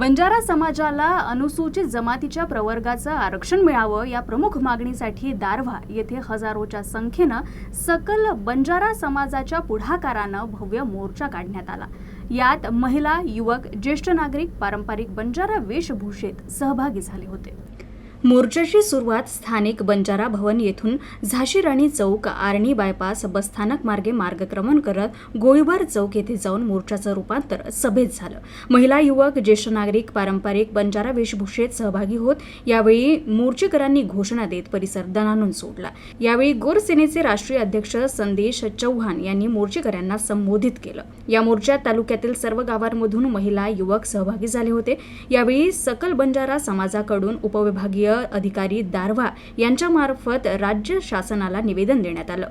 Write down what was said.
बंजारा समाजाला अनुसूचित जमातीच्या प्रवर्गाचं आरक्षण मिळावं या प्रमुख मागणीसाठी दारव्हा येथे हजारोच्या संख्येनं सकल बंजारा समाजाच्या पुढाकारानं भव्य मोर्चा काढण्यात आला. यात महिला युवक ज्येष्ठ नागरिक पारंपरिक बंजारा वेशभूषेत सहभागी झाले होते. मोर्चाची सुरुवात स्थानिक बंजारा भवन येथून झाशी राणी चौक आर्णी बायपास बसस्थानक मार्गे मार्गक्रमण करत गोळीबार चौक येथे जाऊन मोर्चाचं रूपांतर सभेत झालं. महिला युवक ज्येष्ठ नागरिक पारंपरिक बंजारा वेशभूषेत सहभागी होत यावेळी मोर्चेकरांनी घोषणा देत परिसर दणानून सोडला. यावेळी गोरसेनेचे राष्ट्रीय अध्यक्ष संदेश चव्हाण यांनी मोर्चेकऱ्यांना संबोधित केलं. या मोर्चात तालुक्यातील सर्व गावांमधून महिला युवक सहभागी झाले होते. यावेळी सकल बंजारा समाजाकडून उपविभागीय अधिकारी दारव्हा यांच्यामार्फत राज्य शासनाला निवेदन देण्यात आलं.